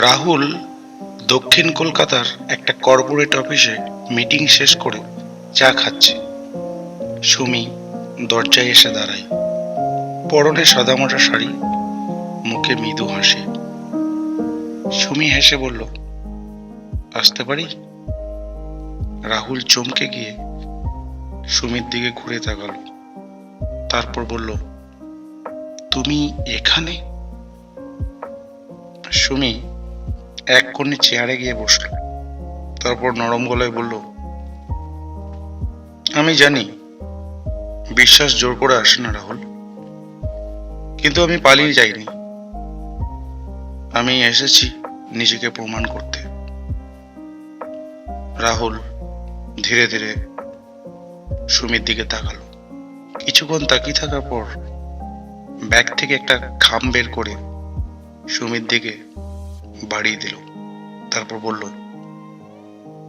রাহুল দক্ষিণ কলকাতার একটা কর্পোরেট অফিসে মিটিং শেষ করে চা খাচ্ছে। সুমি দরজায় এসে দাঁড়ায়। পরনে সাদামাটা শাড়ি, মুখে মৃদু হাসি। সুমি হেসে বলল, আসতে পারি? রাহুল চমকে গিয়ে সুমির দিকে ঘুরে তাকালো। তারপর বলল, তুমি এখানে? সুমি এক কোণে চেয়ারে গিয়ে বসল। তারপর নরম গলায় বলল, আমি জানি, বিশ্বাস জোর করে আসে না রাহুল, কিন্তু আমি পালিয়ে যাইনি। আমি এসেছি নিজেকে প্রমাণ করতে। রাহুল ধীরে ধীরে সুমির দিকে তাকালো। কিছুক্ষণ তাকিয়ে থাকার পর ব্যাগ থেকে একটা খাম বের করে সুমির দিকে বাড়িয়ে দিল। তারপর বলল,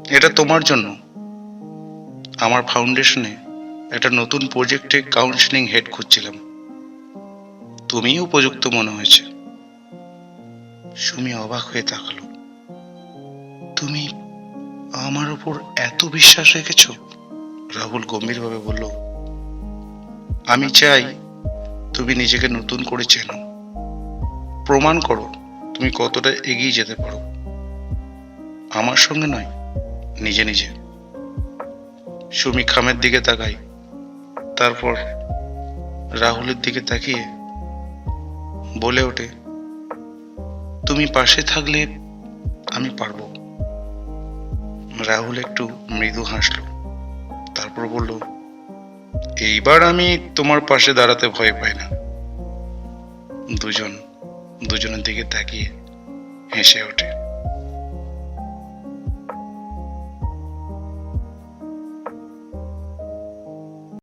এটা তোমার জন্য। আমার ফাউন্ডেশনে একটা নতুন প্রজেক্টে কাউন্সিলিং হেড খুঁজছিলাম। তুমিই উপযুক্ত মনে হয়েছে। সুমি অবাক হয়ে তাকালো। তুমি আমার উপর এত বিশ্বাস রেখেছো? রাহুল গম্ভীরভাবে বলল, আমি চাই তুমি নিজেকে নতুন করে চেনো। প্রমাণ করো তুমি কতটা এগিয়ে যেতে পারো? আমার সঙ্গে নয়, নিজে নিজে। সুমি খামের দিকে তাকাই, তারপর রাহুলের দিকে তাকিয়ে বলে ওঠে, তুমি পাশে থাকলে আমি পারব। রাহুল একটু মৃদু হাসলো, তারপর বলল, এইবার আমি তোমার পাশে দাঁড়াতে ভয় পাই না। দুজন দুজনের দিকে তাকিয়ে হেসে ওঠে।